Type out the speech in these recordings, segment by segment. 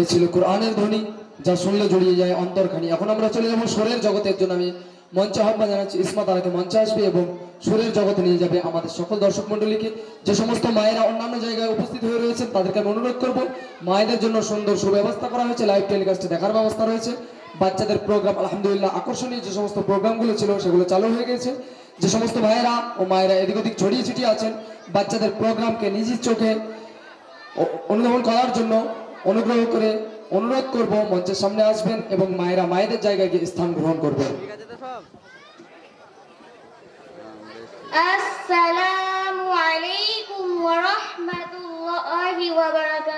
এ ছিল কোরআনের ধ্বনি যা শুনলে জড়িয়ে যায় অন্তরখানি। এখন আমরা চলে যাব সুরের জগতের জন্য আমি মঞ্চে আহ্বান জানাচ্ছি ইসমা তারাকে মঞ্চে আসবে এবং সুরের জগতে নিয়ে যাবে আমাদের সকল দর্শক মন্ডলীকে যে সমস্ত মায়েরা অন্যান্য জায়গায় উপস্থিত হয়ে রয়েছেন তাদেরকে আমি অনুরোধ করব মায়েদের জন্য সুন্দর সুব্যবস্থা করা হয়েছে লাইভ টেলিকাস্টে দেখার ব্যবস্থা রয়েছে। বাচ্চাদের প্রোগ্রাম আলহামদুলিল্লাহ আকর্ষণীয় যে সমস্ত প্রোগ্রামগুলো ছিল সেগুলো চালু হয়ে গেছে। যে সমস্ত ভাইয়েরা ও মায়েরা এদিক ওদিক ছড়িয়ে ছিটিয়ে আছেন বাচ্চাদের প্রোগ্রামকে নিজের চোখে অনুধাবন করার জন্য অনুগ্রহ করে অনুরোধ করব মঞ্চের সামনে আসবেন এবং মায়েরা মায়েদের জায়গায় গিয়ে স্থান গ্রহণ করবেন। আসসালামু আলাইকুম ওয়া রাহমাতুল্লাহি ওয়া বারাকাতুহু।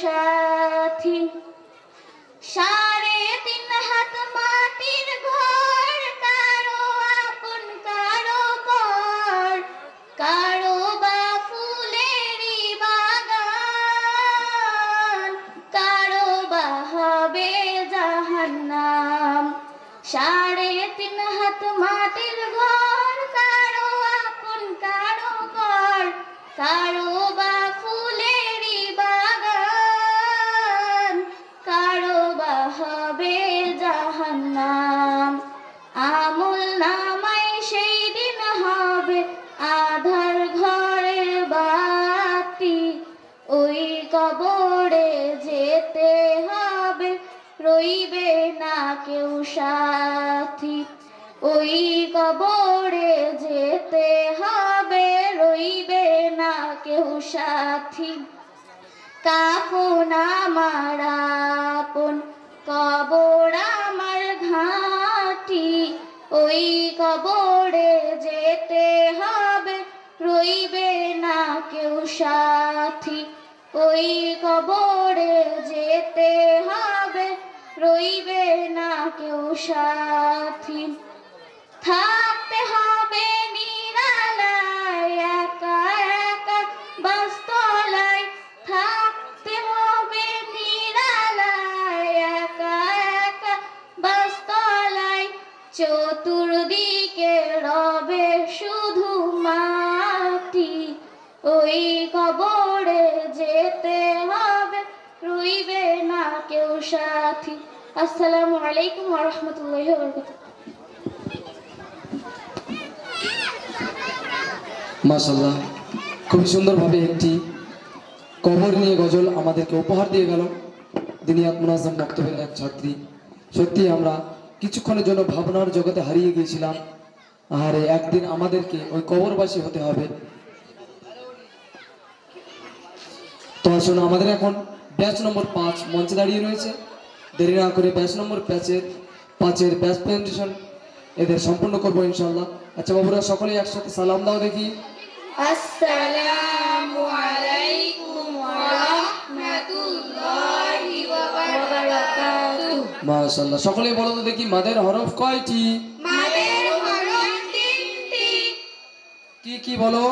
সাথী। সাড়ে তিন হাত মাটির ঘর, কারও আপন, কারও পর, কারও বা ফুলেরই বাগান, কারও বা হবে জাহান্নাম। সাড়ে তিন হাত মাটির ঘর, কারও আপন, কারও পর, কারও বা জাহান্নাম। আমল নামাই সেই দিন হবে আধার ঘরের বাতি। ওই কবরে যেতে হবে, রইবে না কেউ সাথী। ওই কবরে যেতে হবে, রইবে না কেউ সাথী। কাফনা মারাপন কবর আমার ওই কবরে যেতে হবে, রইবে না কেউ সাথী। ওই কবরে যেতে হবে, রইবে না কেউ সাথী। থাকতে হবে ওই কবরে যেতে হবে, রইবে না কেউ সাথী। আসসালামু আলাইকুম ওরহমতুল্লাহ বরকাত মাশাল্লাহ খুবই সুন্দরভাবে একটি কবর নিয়ে গজল আমাদেরকে উপহার দিয়ে গেল। দিনিয়াত মুনাজম বক্তব্যের এক ছাত্রী। সত্যি আমরা কিছুক্ষণের জন্য ভাবনার জগতে হারিয়ে গিয়েছিলাম। আর একদিন আমাদেরকে ওই কবরবাসী হতে হবে। তো আসুন আমাদের এখন ব্যাচ নম্বর পাঁচ মঞ্চে দাঁড়িয়ে রয়েছে। দেরি না করে ব্যাচ নম্বর প্যাচের পাঁচের ব্যাচ প্রেজেন্টেশন এদের সম্পূর্ণ করব ইনশাল্লাহ আচ্ছা বাবুরা সকলেই একসাথে সালাম দাও দেখি। আসসালামু আলাইকুম ওয়া রাহমাতুল্লাহি ওয়া বারাকাতুহু মাশাল্লাহ সকলেই বলো তো দেখি মাদের হরফ কয়টি? মাদের হরফ তিনটি। কি কি বলো?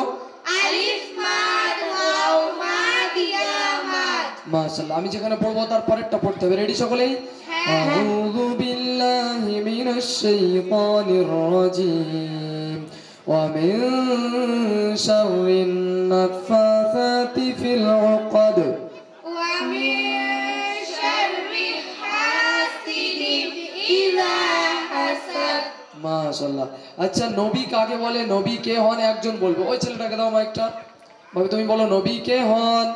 মাদ আমি যেখানে পড়ব তার পরেরটা পড়তে হবে। রেডি সকলেই? আউযু বিল্লাহি মিনাশ শাইতানির রাজিম। ওয়া মিন শাররিন নাফাসাতি ফিল উকদ। ওয়া মিন শাররি হাসিদিন মাশাল্লাহ আচ্ছা নবী কাকে বলে? নবী কে হন? একজন বলবে। ওই ছেলেটাকে দাও মাইকটা। ভাবি তুমি বলো নবী কে হন?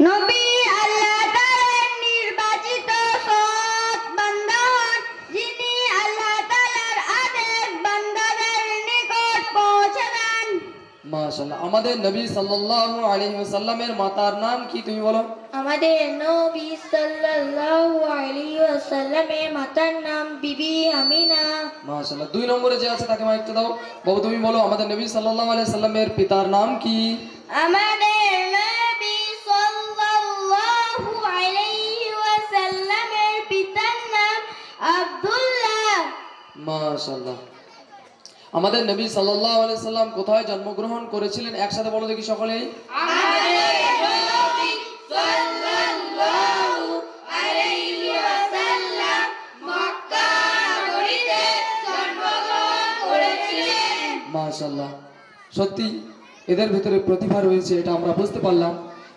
নবী আল্লাহ নির্বাচিত আমাদের নবী সাল্লাল্লাহু আলাইহি ওয়াসাল্লামের মাতার নাম কি তুমি বলো? আমাদের নবী সাল্লাল্লাহু আলাইহি ওয়াসাল্লামের মাতার নাম বিবি আমিনা। মাশাল্লাহ দুই নম্বরে যে আছে তাকে মাইকটা দাও। বাবু তুমি বলো আমাদের নবী সাল্লাল্লাহু আলাইহি সাল্লামের পিতার নাম কি? আমাদের নবী সাল্লাল্লাহু আলাইহি ওয়াসাল্লামের পিতার নাম আব্দুল্লাহ। মাশাল্লাহ আমাদের নবী সাল্লাল্লাহু আলাইহি সাল্লাম কোথায় জন্মগ্রহণ করেছিলেন? একসাথে বলো দেখি সকলেই। মাশাল্লাহ সত্যি এদের ভিতরে প্রতিভা রয়েছে এটা আমরা বুঝতে পারলাম।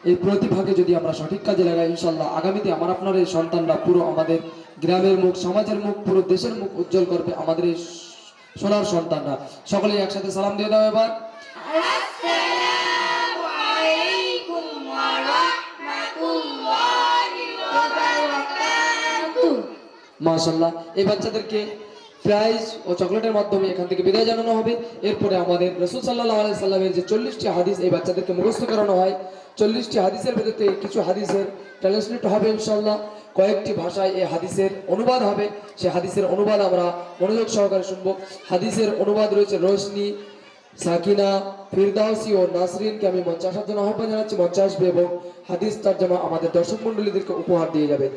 এই প্রতিভাকে যদি আমরা সঠিক কাজে লাগাই ইনশাল্লাহ আগামীতে আমার আপনার এই সন্তানরা পুরো আমাদের গ্রামের মুখ সমাজের মুখ পুরো দেশের মুখ উজ্জ্বল করবে আমাদের এই সোনার সন্তানরা। সকলেই একসাথে সালাম দিয়ে দাও এবার। মাশাল্লাহ এই বাচ্চাদেরকে প্রাইজ ও চকলেটের মাধ্যমে এখান থেকে বিদায় জানানো হবে। এরপরে আমাদের রসুল সাল্লাহ আলাই সাল্লামের যে চল্লিশটি হাদিস, এই বাচ্চাদেরকে মুখস্থ করানো হয়। চল্লিশটি হাদিসের ভেতরে কিছু হাদিসের ট্রান্সলেট হবে ইনশাল্লাহ কয়েকটি ভাষায় এই হাদিসের অনুবাদ হবে। সেই হাদিসের অনুবাদ আমরা মনোযোগ সহকারে শুনব। হাদিসের অনুবাদ রয়েছে রোশনি, সাকিনা, ফিরদাউসি ও নাসরিনকে আমি মঞ্চে আসার জন্য আহ্বান জানাচ্ছি। মঞ্চে আসবে এবং হাদিস তর্জমা আমাদের দর্শক মন্ডলীদেরকে উপহার দিয়ে যাবে।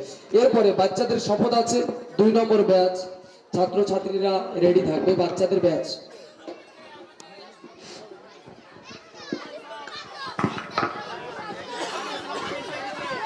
এরপরে বাচ্চাদের শপথ আছে। দুই নম্বর ব্যাচ ছাত্রছাত্রীরা রেডি থাকবে বাচ্চাদের ব্যাচ